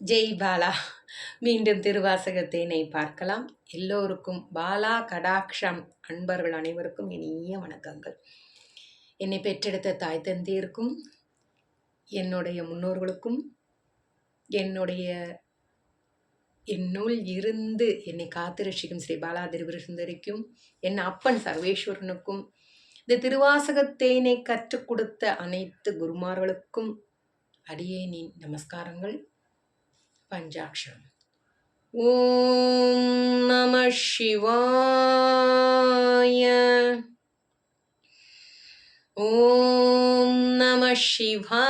ஜெய் பாலா. மீண்டும் திருவாசகத்தினை பார்க்கலாம். எல்லோருக்கும் பாலா கடாக்ஷம். அன்பர்கள் அனைவருக்கும் இனிய வணக்கங்கள். என்னை பெற்றெடுத்த தாய் தந்தையருக்கும் என்னுடைய முன்னோர்களுக்கும் என்னுடைய என்னுள் இருந்து என்னை காத்திருஷிக்கும் ஸ்ரீ பாலா திருவிருசுந்தரிக்கும் என் அப்பன் சர்வேஸ்வரனுக்கும் இந்த திருவாசகத்தேனை கற்றுக் கொடுத்த அனைத்து குருமார்களுக்கும் அடியேனின் நமஸ்காரங்கள். பஞ்சாட்சரம். ஓம் நம சிவாய. ஓம் நம சிவாய.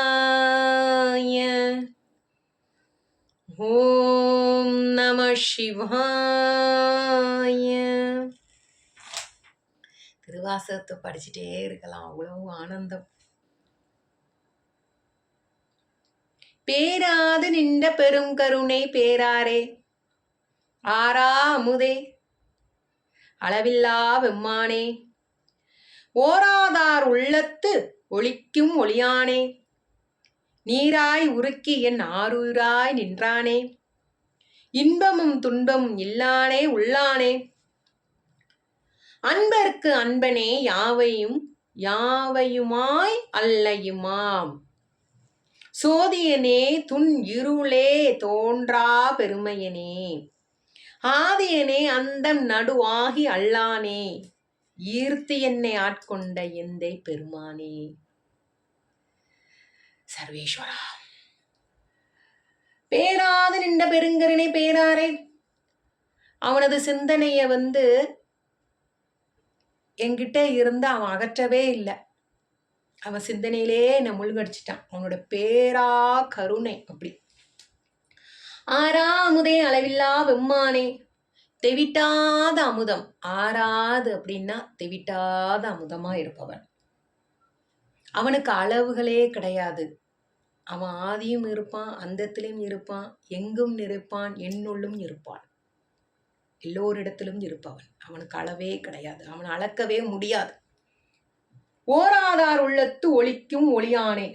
ஓம் நம சிவாய. திருவாசகத்தை படிச்சுட்டே இருக்கலாம். அவ்வளவு ஆனந்தம். பேராது நின்ற பெரும் கருணை பேராரே. ஆரா அமுதே. அளவில்லா வெம்மானே. ஓராதார் உள்ளத்து ஒளிக்கும் ஒளியானே. நீராய் உருக்கி என் ஆரூராய் நின்றானே. இன்பமும் துன்பமும் இல்லானே உள்ளானே. அன்பர்க்கு அன்பனே யாவையும் யாவையுமாய் அல்லையுமாம். சோதியனே துன் இருளே தோன்றா பெருமையனே. ஆதியனே அந்தம் நடுவாகி அல்லானே. ஈர்த்து என்னை ஆட்கொண்ட எந்தை பெருமானே. சர்வேஸ்வரா. பேராது நின்ற பெருங்கருணை பேராரே. அவனது சிந்தனைய வந்து என்கிட்ட இருந்து அவன் அகற்றவே இல்லை. அவன் சிந்தனையிலே என்னை முழுங்கடிச்சிட்டான் அவனோட பேரா கருணை அப்படி. ஆறாமுதே அளவில்லா வெம்மானே தெவிட்டாத அமுதம். ஆறாது அப்படின்னா தெவிட்டாத அமுதமா இருப்பவன். அவனுக்கு அளவுகளே கிடையாது. அவன் ஆதியும் இருப்பான் அந்தத்திலும் இருப்பான் எங்கும் இருப்பான் என்னுள்ளும் இருப்பான். எல்லோரிடத்திலும் இருப்பவன். அவனுக்கு அளவே கிடையாது. அவன் அளக்கவே முடியாது. ஓராதார் உள்ளத்து ஒளிக்கும் ஒளியானே.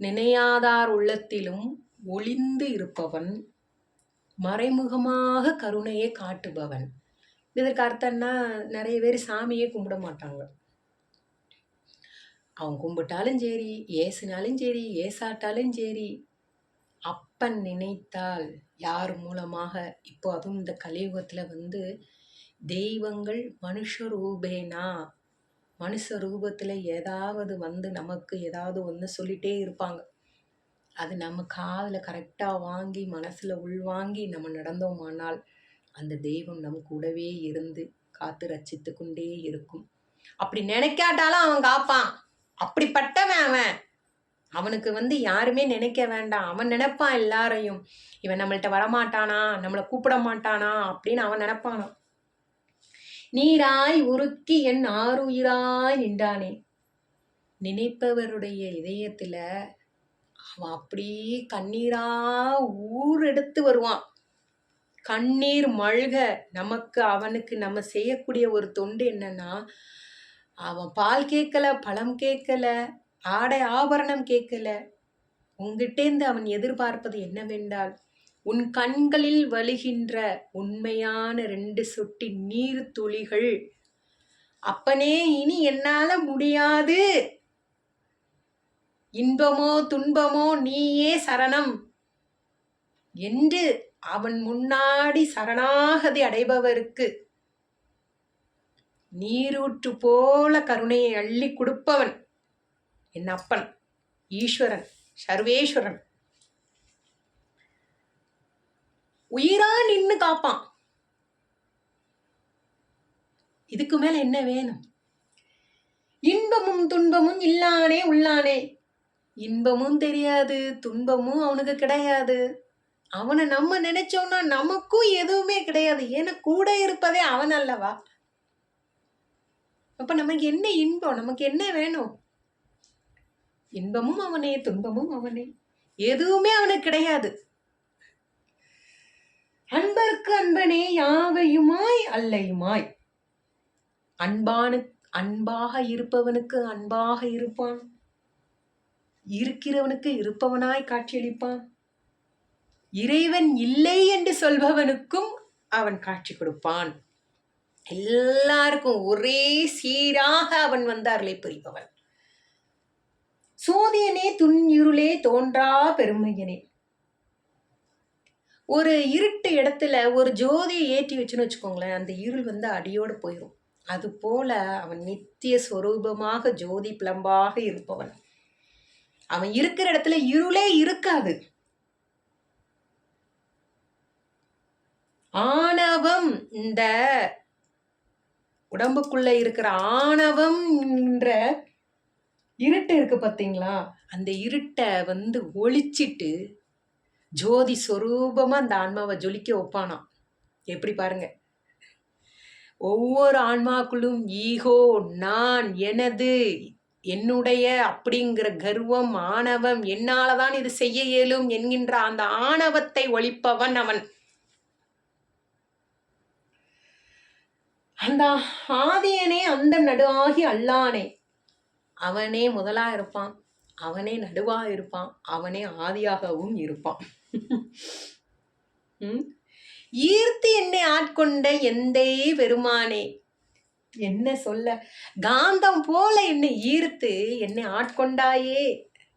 நினையாதார் உள்ளத்திலும் ஒளிந்து இருப்பவன் மறைமுகமாக கருணையை காட்டுபவன். இதற்கு அர்த்தம்னா நிறைய பேர் சாமியே கும்பிட மாட்டாங்க. அவன் கும்பிட்டாலும் சரி ஏசுனாலும் சரி ஏசாட்டாலும் சரி அப்பன் நினைத்தால் யார் மூலமாக? இப்போ அதுவும் இந்த கலியுகத்தில் வந்து தெய்வங்கள் மனுஷ ரூபேனா மனுஷ ரூபத்தில் ஏதாவது வந்து நமக்கு ஏதாவது ஒன்று சொல்லிகிட்டே இருப்பாங்க. அது நம்ம காதில் கரெக்டாக வாங்கி மனசில் உள்வாங்கி நம்ம நடந்தோமானால் அந்த தெய்வம் நம் கூடவே இருந்து காத்து ரச்சித்து கொண்டே இருக்கும். அப்படி நினைக்காட்டாலும் அவன் காப்பான். அப்படிப்பட்டவன் அவன். அவனுக்கு வந்து யாருமே நினைக்க வேண்டாம். அவன் நினைப்பான் எல்லாரையும். இவன் நம்மள்கிட்ட வரமாட்டானா? நம்மளை கூப்பிட மாட்டானா? அப்படின்னு அவன் நினைப்பானான் நீராய் உருக்கி என் ஆறுயிராய் நின்றானே. நினைப்பவருடைய இதயத்துல அவன் அப்படி கண்ணீரா ஊர் எடுத்து வருவான். கண்ணீர் மழ்க நமக்கு அவனுக்கு நம்ம செய்யக்கூடிய ஒரு தொண்டு என்னன்னா அவன் பால் கேட்கல பழம் கேட்கல ஆடை ஆபரணம் கேட்கல. உங்ககிட்டேருந்து அவன் எதிர்பார்ப்பது என்னவென்றால் உன் கண்களில் வழுகின்ற உண்மையான ரெண்டு சொட்டி நீர் துளிகள். அப்பனே இனி என்னால முடியாது. இன்பமோ துன்பமோ நீயே சரணம். என்று அவன் முன்னாடி சரணாகதி அடைபவருக்கு நீரூற்று போல கருணையை அள்ளி கொடுப்பவன் என் அப்பன் ஈஸ்வரன் சர்வேஸ்வரன். உயிரா நின்று காப்பான். இதுக்கு மேல என்ன வேணும்? இன்பமும் துன்பமும் இல்லானே உள்ளானே. இன்பமும் தெரியாது துன்பமும் அவனுக்கு கிடையாது. அவனை நம்ம நினைச்சோம்னா நமக்கும் எதுவுமே கிடையாது. ஏன்னா கூட இருப்பதே அவன் அல்லவா? அப்ப நமக்கு என்ன இன்பம்? நமக்கு என்ன வேணும்? இன்பமும் அவனே துன்பமும் அவனே. எதுவுமே அவனுக்கு கிடையாது. அன்பர்க்கு அன்பனே யாவையுமாய் அல்லையுமாய்? அன்பானு அன்பாக இருப்பவனுக்கு அன்பாக இருப்பான். இருக்கிறவனுக்கு இருப்பவனாய் காட்சியளிப்பான். இறைவன் இல்லை என்று சொல்பவனுக்கும் அவன் காட்சி கொடுப்பான். எல்லாருக்கும் ஒரே சீராக அவன் வந்து அருளை புரிபவன். சோதியனே துன்யிருளே தோன்றா பெருமையனே. ஒரு இருட்டு இடத்துல ஒரு ஜோதியை ஏற்றி வச்சுன்னு வச்சுக்கோங்களேன் அந்த இருள் வந்து அடியோடு போயிடும் அது போல அவன் நித்திய ஸ்வரூபமாக ஜோதி பிளம்பாக இருப்பவன். அவன் இருக்கிற இடத்துல இருளே இருக்காது. ஆணவம் இந்த உடம்புக்குள்ள இருக்கிற ஆணவம் என்ற இருட்டு இருக்கு பார்த்தீங்களா அந்த இருட்டை வந்து ஒழிச்சிட்டு ஜோதி சொரூபமாக அந்த ஆன்மாவை ஜொலிக்க வைப்பானாம் எப்படி பாருங்க. ஒவ்வொரு ஆன்மாக்குள்ளும் ஈகோ நான் எனது என்னுடைய அப்படிங்கிற கர்வம் ஆணவம் என்னால் தான் இது செய்ய இயலும் என்கின்ற அந்த ஆணவத்தை ஒழிப்பவன் அவன். அந்த ஆதியனே அந்த நடுவாகி அல்லானே. அவனே முதலா இருப்பான். அவனே நடுவாக இருப்பான் அவனே ஆதியாகவும் இருப்பான். ம்? ஈர்த்து என்னை ஆட்கொண்ட எந்தே பெருமானே என்ன சொல்ல? காந்தம் போல என்னை ஈர்த்து என்னை ஆட்கொண்டாயே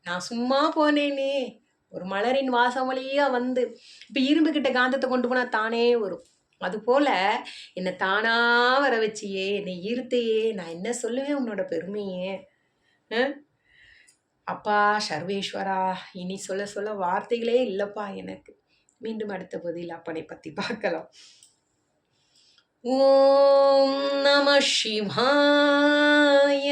நான் சும்மா போனேனே. ஒரு மலரின் வாசம் வழியா வந்து இப்போ இரும்பு கிட்ட காந்தத்தை கொண்டு போனால் தானே வரும். அதுபோல என்னை தானா வர வச்சியே என்னை ஈர்த்தையே நான் என்ன சொல்லுவேன் உன்னோட பெருமையே? அப்பா சர்வேஸ்வரா இனி சொல்ல சொல்ல வார்த்தைகளே இல்லைப்பா எனக்கு. மீண்டும் அடுத்த பதில் அப்பனை பற்றி பார்க்கலாம். ஓம் நம சிவாய.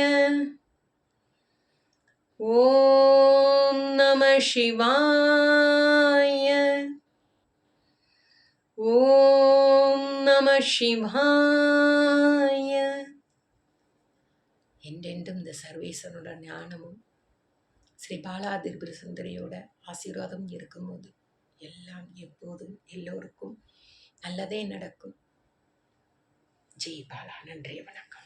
ஓம் நம சிவாய. ஓம் நம சிவாய. என்றென்றும் இந்த சர்வேஸ்வரனோட ஞானமும் ஸ்ரீ பாலாதிபுர சுந்தரியோட ஆசீர்வாதம் இருக்கும்போது எல்லாம் எப்போதும் எல்லோருக்கும் நல்லதே நடக்கும். ஜெய் பாலா. நன்றி வணக்கம்.